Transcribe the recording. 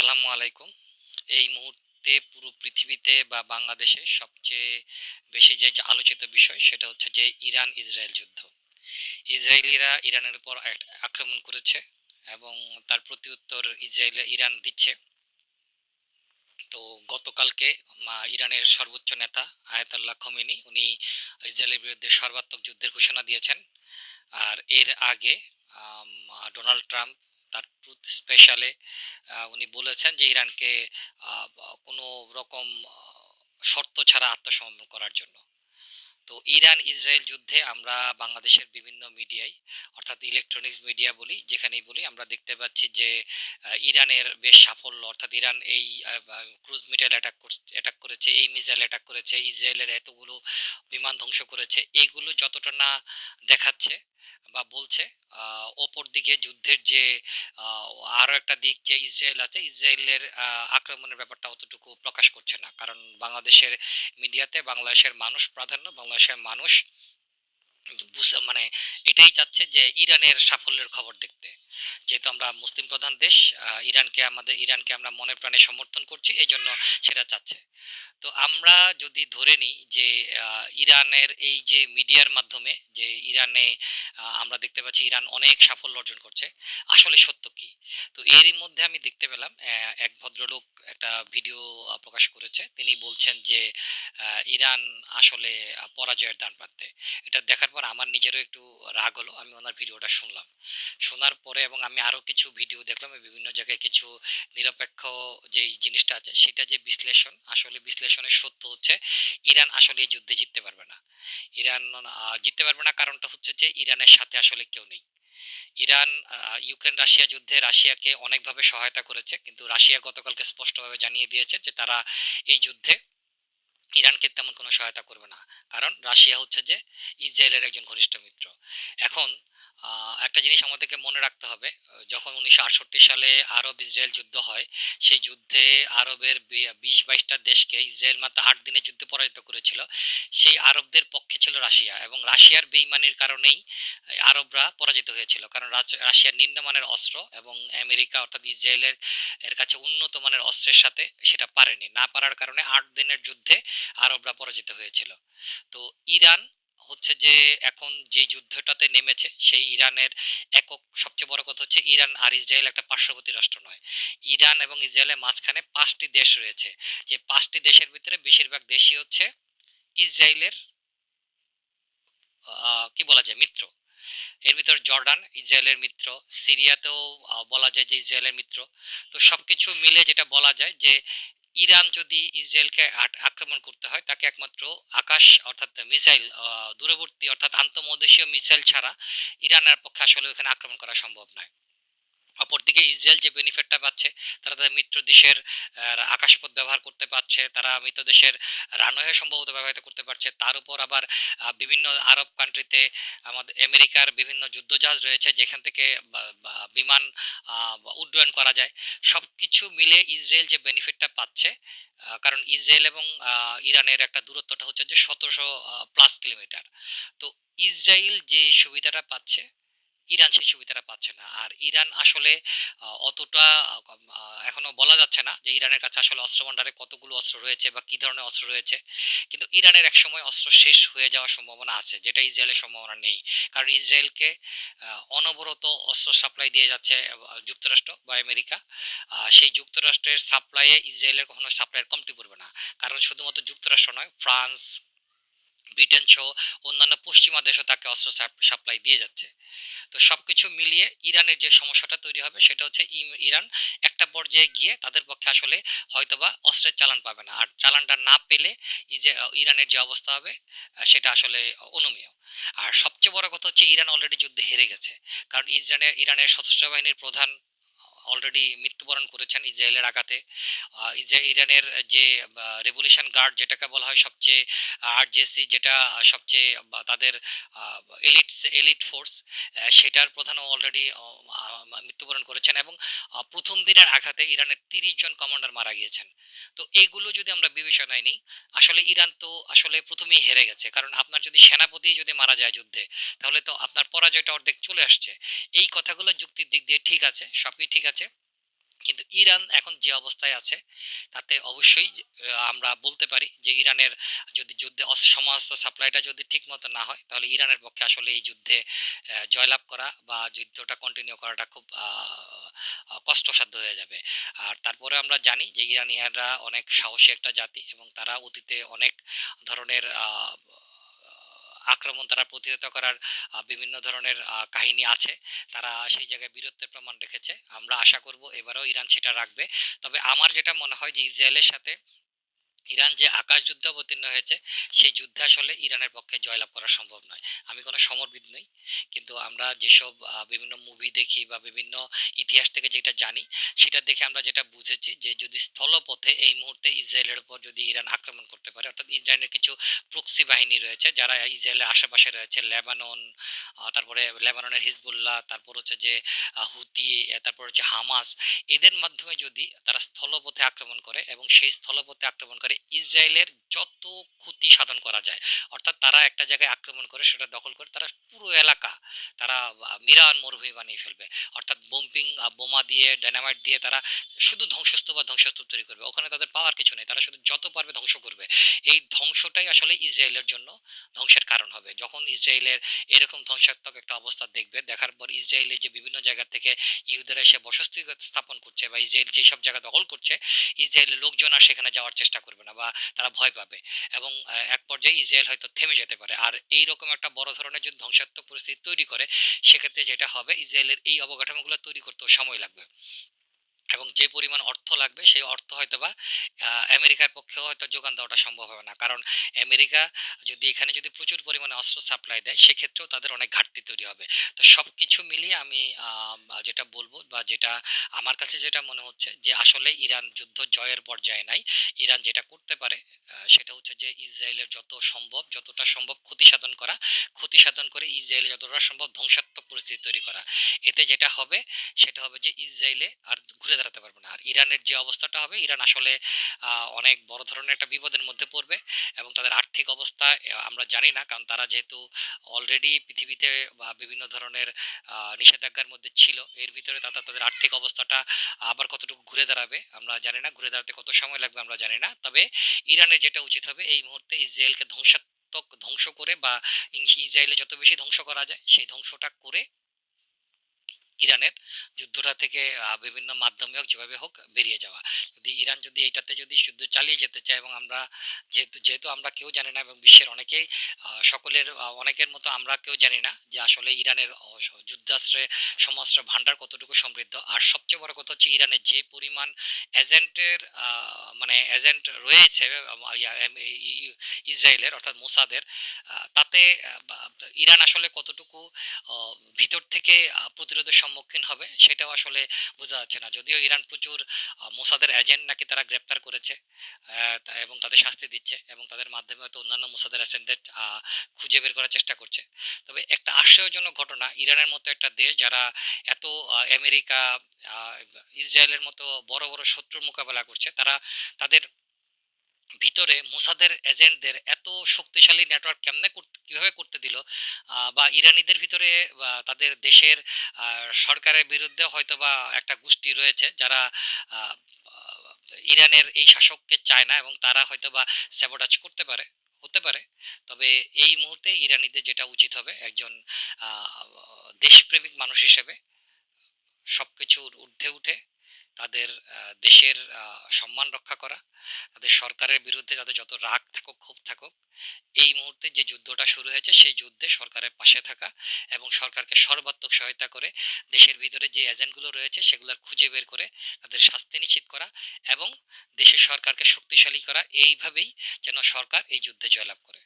আসসালামু আলাইকুম। এই মুহূর্তে পুরো পৃথিবীতে বা বাংলাদেশে সবচেয়ে বেশি যে আলোচিত বিষয়, সেটা হচ্ছে যে ইরান ইসরায়েল যুদ্ধ। ইসরায়েলিরা ইরানের উপর আক্রমণ করেছে এবং তার প্রত্যুত্তর ইসরায়েল ইরান দিচ্ছে। তো গতকালকে ইরানের সর্বোচ্চ নেতা আয়াতাল্লাহ খমেনি, উনি ইসরায়েলের বিরুদ্ধে সর্বাত্মক যুদ্ধের ঘোষণা দিয়েছেন। আর এর আগে ডোনাল্ড ট্রাম্প তার ট্রুথ স্পেশালে উনি বলেছেন যে ইরানকে কোনো রকম শর্ত ছাড়া আত্মসমর্পণ করার জন্য। তো ইরান ইসরায়েল যুদ্ধে আমরা বাংলাদেশের বিভিন্ন মিডিয়ায়, অর্থাৎ ইলেকট্রনিক্স মিডিয়া বলি, যেখানেই বলি, আমরা দেখতে পাচ্ছি যে ইরানের বেশ সাফল্য, অর্থাৎ ইরান এই ক্রুজ মিসাইল অ্যাটাক অ্যাটাক করেছে এই মিসাইল অ্যাটাক করেছে, ইসরায়েলের এতগুলো বিমান ধ্বংস করেছে, এগুলো যতটা না দেখাচ্ছে বা বলছে ওপর দিকে যুদ্ধের যে আরও আরও একটা দিক যে ইসরায়েল আছে, ইসরায়েলের আক্রমণের ব্যাপারটা অতটুকু প্রকাশ করছে না। কারণ বাংলাদেশের মিডিয়াতে বাংলাদেশের মানুষ প্রাধান্য, বাংলাদেশের মানুষ মানে এটাই চাচ্ছে যে ইরানের সাফল্যের খবর দেখতে। যেহেতু আমরা মুসলিম প্রধান দেশ ইরানকে আমাদের, ইরানকে আমরা মনে প্রাণে সমর্থন করছি এই জন্য সেটা চাচ্ছে। তো আমরা যদি ধরে নিই যে ইরানের এই যে মিডিয়ার মাধ্যমে যে ইরানে আমরা দেখতে পাচ্ছি ইরান অনেক সাফল্য অর্জন করছে, আসলে সত্য কি? তো এরই মধ্যে আমি দেখতে পেলাম এক ভদ্রলোক একটা ভিডিও প্রকাশ করেছে। তিনি বলছেন যে ইরান আসলে পরাজয়ের দান পাচ্ছে। এটা দেখার পর আমার নিজেরও একটু রাগ হলো। আমি ওনার ভিডিওটা শুনলাম। শোনার পরে এবং আমি আরও কিছু ভিডিও দেখলাম। বিভিন্ন জায়গায় কিছু নিরপেক্ষ যে জিনিসটা আছে, সেটা যে বিশ্লেষণ, আসলে বিশ্লেষণের সত্য হচ্ছে, ইরান আসলে এই যুদ্ধে জিততে পারবে না। ইরান জিততে পারবে না কারণটা হচ্ছে যে, ইরানের সাথে আসলে কেউ নেই। ইরান ইউক্রেন, রাশিয়া যুদ্ধে রাশিয়াকে অনেকভাবে সহায়তা করেছে। কিন্তু রাশিয়া গতকালকে স্পষ্টভাবে জানিয়ে দিয়েছে যে তারা এই যুদ্ধে ইরানকে তেমন কোনো সহায়তা করবে না। কারণ রাশিয়া হচ্ছে যে ইসরায়েলের একজন ঘনিষ্ঠ মিত্র। এখন একটা জিনিস আমাদেরকে মনে রাখতে হবে যখন উনিশশো আটষট্টি সালে আরব ইসরায়েল যুদ্ধ হয়, সেই যুদ্ধে আরবের বিশ বাইশটা দেশকে ইসরায়েল মাত্র আট দিনের যুদ্ধে পরাজিত করেছিল। সেই আরবদের পক্ষে ছিল রাশিয়া এবং রাশিয়ার বেইমানির কারণেই আরবরা পরাজিত হয়েছিল। কারণ রাশিয়ার নিম্নমানের অস্ত্র এবং আমেরিকা অর্থাৎ ইসরায়েলের, এর কাছে উন্নত মানের অস্ত্রের সাথে সেটা পারেনি। না পারার কারণে আট দিনের যুদ্ধে আরবরা পরাজিত হয়েছিল। তো ইরান হচ্ছে যে এখন যে যুদ্ধটাতে নেমেছে সেই ইরানের একক সবচেয়ে বড় কথা হচ্ছে ইরান আর ইসরায়েল একটা পার্শ্ববর্তী রাষ্ট্র নয়। ইরান এবং ইসরায়েলের মাঝখানে পাঁচটি দেশ রয়েছে। যে পাঁচটি দেশের ভিতরে বেশিরভাগ দেশই হচ্ছে ইসরায়েলের কি বলা যায়, মিত্র। এর ভিতর জর্ডান, ইসরায়েলের মিত্র। সিরিয়াতেও বলা যায় যে ইসরায়েলের মিত্র। তো সবকিছু মিলে যেটা বলা যায় যে ইরান যদি ইসরায়েলকে আক্রমণ করতে হয়, তাকে একমাত্র আকাশ অর্থাৎ মিসাইল দূরবর্তী অর্থাৎ আন্তঃমহাদেশীয় মিসাইল ছাড়া ইরানের পক্ষে আসলে ওখানে আক্রমণ করা সম্ভব নয়। অপরদিকে ইসরায়েল যে বেনিফিটটা পাচ্ছে, তারা তাদের মিত্র দেশের আকাশপথ ব্যবহার করতে পারছে, তারা মিত্র দেশের রানওয়ে সম্ভবত ব্যবহৃত করতে পারছে। তার উপর আবার বিভিন্ন আরব কান্ট্রিতে আমাদের, আমেরিকার বিভিন্ন যুদ্ধজাহাজ রয়েছে, যেখান থেকে বিমান উড্ডয়ন করা যায়। সব কিছু মিলে ইসরায়েল যে বেনিফিটটা পাচ্ছে কারণ ইসরায়েল এবং ইরানের একটা দূরত্বটা হচ্ছে যে সতেরোশো প্লাস কিলোমিটার তো ইসরায়েল যে সুবিধাটা পাচ্ছে ইরান সেই সুবিধাটা পাচ্ছে না। আর ইরান আসলে অতটা এখনও বলা যাচ্ছে না যে ইরানের কাছে আসলে অস্ত্র ভান্ডারে কতগুলো অস্ত্র রয়েছে বা কি ধরনের অস্ত্র রয়েছে। কিন্তু ইরানের এক সময় অস্ত্র শেষ হয়ে যাওয়ার সম্ভাবনা আছে, যেটা ইসরায়েলের সম্ভাবনা নেই। কারণ ইসরায়েলকে অনবরত অস্ত্র সাপ্লাই দিয়ে যাচ্ছে যুক্তরাষ্ট্র বা আমেরিকা। সেই যুক্তরাষ্ট্রের সাপ্লাইয়ে ইসরায়েলের কখনো সাপ্লাইয়ের কমতি পড়বে না। কারণ শুধুমাত্র যুক্তরাষ্ট্র নয়, ফ্রান্স ব্রিটেন সহ অন্যান্য পশ্চিমা দেশও তাকে অস্ত্র সাপ্লাই দিয়ে যাচ্ছে। তো সব কিছু মিলিয়ে ইরানের যে সমস্যাটা তৈরি হবে সেটা হচ্ছে ইরান একটা পর্যায়ে গিয়ে তাদের পক্ষে আসলে হয়তোবা অস্ত্রের চালান পাবে না। আর চালানটা না পেলে যে ইরানের যে অবস্থা হবে সেটা আসলে অনুমেয় আর সবচেয়ে বড় কথা হচ্ছে ইরান অলরেডি যুদ্ধে হেরে গেছে। কারণ ইসরায়েলের ইরানের সশস্ত্র বাহিনীর প্রধান অলরেডি মৃত্যুবরণ করেছেন ইসরায়েলের আঘাতে। ইরানের যে রেভলিউশন গার্ড যেটাকে বলা হয় সবচেয়ে আরজেসি যেটা সবচেয়ে তাদের এলিট এলিট ফোর্স সেটার প্রধানও অলরেডি মৃত্যুবরণ করেছেন এবং প্রথম দিনের আঘাতে ইরানের তিরিশ জন কমান্ডার মারা গিয়েছেন। তো এগুলো যদি আমরা বিবেচনায় নিই, আসলে ইরান তো আসলে প্রথমেই হেরে গেছে। কারণ আপনার যদি সেনাপতি যদি মারা যায় যুদ্ধে, তাহলে তো আপনার পরাজয়টা অর্ধেক চলে আসছে। এই কথাগুলো যুক্তির দিক দিয়ে ঠিক আছে, সবই ঠিক আছে। কিন্তু ইরান এখন যে অবস্থায় আছে, তাতে অবশ্যই আমরা বলতে পারি যে ইরানের যদি যুদ্ধে সমস্ত সাপ্লাইটা যদি ঠিক মতো না হয়, তাহলে ইরানের পক্ষে আসলে এই যুদ্ধে জয়লাভ করা বা যুদ্ধটা কন্টিনিউ করাটা খুব কষ্টসাধ্য হয়ে যাবে। আর তারপরে আমরা জানি যে ইরানিয়ানরা অনেক সাহসী একটা জাতি এবং তারা অতীতে অনেক ধরনের আক্রমণ তারা প্রতিহত করার বিভিন্ন ধরনের কাহিনী আছে। তারা সেই জায়গায় বীরত্বের প্রমাণ রেখেছে। আমরা আশা করব এবারও ইরান সেটা রাখবে। তবে আমার যেটা মনে হয় যে ইসরায়েলের সাথে ইরান যে আকাশ যুদ্ধে অবতীর্ণ হয়েছে, সেই যুদ্ধে আসলে ইরানের পক্ষে জয়লাভ করা সম্ভব নয়। আমি কোনো সমরবিদ নই, কিন্তু আমরা যেসব বিভিন্ন মুভি দেখি বা বিভিন্ন ইতিহাস থেকে যেটা জানি, সেটা দেখে আমরা যেটা বুঝেছি যে যদি স্থলপথে এই মুহূর্তে ইসরায়েলের উপর যদি ইরান আক্রমণ করতে পারে, অর্থাৎ ইসরায়েলের কিছু প্রক্সি বাহিনী রয়েছে, যারা ইসরায়েলের আশেপাশে রয়েছে, লেবানন তারপরে লেবাননের হিজবুল্লাহ, তারপর হচ্ছে যে হুতি তারপর হচ্ছে হামাস, এদের মাধ্যমে যদি তারা স্থলপথে আক্রমণ করে এবং সেই স্থলপথে আক্রমণ করে ইসরায়েলের যত ক্ষতি সাধন করা যায়, অর্থাৎ তারা একটা জায়গায় আক্রমণ করে, সেটা দখল করে, তারা পুরো এলাকা, তারা মিরান মরুভূমি বানিয়ে ফেলবে। অর্থাৎ বোম্পিং বোমা দিয়ে ডায়নামাইট দিয়ে তারা শুধু ধ্বংসস্তূপ বা ধ্বংসস্তূপ তৈরি করবে। ওখানে তাদের পাওয়ার কিছু নেই, তারা শুধু যত পারবে ধ্বংস করবে। এই ধ্বংসটাই আসলে ইসরায়েলের জন্য ধ্বংসের কারণ হবে। যখন ইসরায়েলের এরকম ধ্বংসাত্মক একটা অবস্থা দেখবে, দেখার পর ইসরায়েলে যে বিভিন্ন জায়গা থেকে ইহুদেরা এসে বসতি স্থাপন করছে বা ইসরায়েল যেসব জায়গা দখল করছে, ইসরায়েলের লোকজন আর সেখানে যাওয়ার চেষ্টা করবে না। বা তারা ভয় পাবে। এবং এক পর্যায়ে ইসরায়েল হয়তো থেমে যেতে পারে। আর এই রকম একটা বড় ধরনের যদি ধ্বংসাত্মক পরিস্থিতি তৈরি করে, সেক্ষেত্রে যেটা হবে, ইসরায়েলের এই অবকাঠামোগুলো তৈরি করতেও সময় লাগবে। এবং যে পরিমাণ অর্থ লাগবে, সেই অর্থ হয়তো বা আমেরিকার পক্ষেও হয়তো যোগান দেওয়াটা সম্ভব হবে না। কারণ আমেরিকা যদি এখানে যদি প্রচুর পরিমাণে অস্ত্র সাপ্লাই দেয়, সেক্ষেত্রেও তাদের অনেক ঘাটতি তৈরি হবে। তো সব কিছু মিলিয়ে আমি, যেটা বলব বা যেটা আমার কাছে যেটা মনে হচ্ছে যে আসলে ইরান যুদ্ধ জয়ের পর্যায়ে নাই। ইরান যেটা করতে পারে সেটা হচ্ছে যে ইসরায়েলের যত সম্ভব, যতটা সম্ভব ক্ষতি সাধন করা, ক্ষতি সাধন করে ইসরায়েলে যতটা সম্ভব ধ্বংসাত্মক পরিস্থিতি তৈরি করা। এতে যেটা হবে, সেটা হবে যে ইসরায়েলে আর ঘুরে দাঁড়াতে পারবে না। আর ইরানের যে অবস্থাটা হবে, ইরান আসলে অনেক বড় ধরনের একটা বিপদের মধ্যে পড়বে এবং তাদের আর্থিক অবস্থা আমরা জানি না, কারণ তারা যেহেতু অলরেডি পৃথিবীতে বা বিভিন্ন ধরনের নিষেধাজ্ঞার মধ্যে ছিল, এর ভিতরে তারা তাদের আর্থিক অবস্থাটা আবার কতটুকু ঘুরে দাঁড়াবে, আমরা জানি না। ঘুরে দাঁড়াতে কত সময় লাগবে আমরা জানি না। তবে ইরানের যেটা উচিত হবে। এই মুহূর্তে ইসরায়েলকে ধ্বংসাত্মক ধ্বংস করে বা ইস- ইসরায়েলে যত বেশি ধ্বংস করা যায়, সেই ধ্বংসটা করে ইরানের যুদ্ধটা থেকে বিভিন্ন মাধ্যমে হোক যেভাবে হোক বেরিয়ে যাওয়া। যদি ইরান যদি এটাতে যদি যুদ্ধ চালিয়ে যেতে চায় এবং আমরা যেহেতু যেহেতু আমরা কেউ জানি না এবং বিশ্বের অনেকেই সকলের অনেকের মতো আমরা কেউ জানি না যে আসলে ইরানের যুদ্ধাস্ত্রে সমস্ত ভাণ্ডার কতটুকু সমৃদ্ধ। আর সবচেয়ে বড় কথা হচ্ছে ইরানের যে পরিমাণ এজেন্টের মানে এজেন্ট রয়েছে ইসরায়েলের অর্থাৎ মোসাদের তাতে ইরান আসলে কতটুকু ভিতর থেকে প্রতিরোধের সম্মুখীন হবে, সেটাও আসলে বোঝা যাচ্ছে না। যদিও ইরান প্রচুর মোসাদের এজেন্ট নাকি তারা গ্রেপ্তার করেছে এবং তাদের শাস্তি দিচ্ছে, এবং তাদের মাধ্যমে হয়তো অন্যান্য মোসাদের এজেন্টদের খুঁজে বের করার চেষ্টা করছে। তবে একটা আশ্চর্যজনক ঘটনা, ইরানের মতো একটা দেশ যারা এত আমেরিকা ইসরায়েলের মতো বড় বড় শত্রুর মোকাবেলা করছে, তারা তাদের ভিতরে মোসাদের এজেন্টদের এত শক্তিশালী নেটওয়ার্ক কেমনে কীভাবে করতে দিল? বা ইরানিদের ভিতরে তাদের দেশের সরকারের বিরুদ্ধে হয়তো বা একটা গোষ্ঠী রয়েছে যারা ইরানের এই শাসককে চায় না এবং তারা হয়তো বা স্যাবোটাজ করতে পারে, হতে পারে। তবে এই মুহূর্তে ইরানিদের যেটা উচিত হবে একজন দেশপ্রেমিক মানুষ হিসেবে সবকিছুর ঊর্ধ্বে উঠে তাদের দেশের সম্মান রক্ষা করা, তাদের সরকারের বিরুদ্ধে তাদের যত রাগ থাকুক, ক্ষোভ থাকুক, এই মুহূর্তে যে যুদ্ধটা শুরু হয়েছে, সেই যুদ্ধে সরকারের পাশে থাকা এবং সরকারকে সর্বাত্মক সহায়তা করে দেশের ভিতরে যে এজেন্টগুলো রয়েছে, সেগুলোর খুঁজে বের করে তাদের শাস্তি নিশ্চিত করা এবং দেশের সরকারকে শক্তিশালী করা, এইভাবেই যেন সরকার এই যুদ্ধে জয়লাভ করে।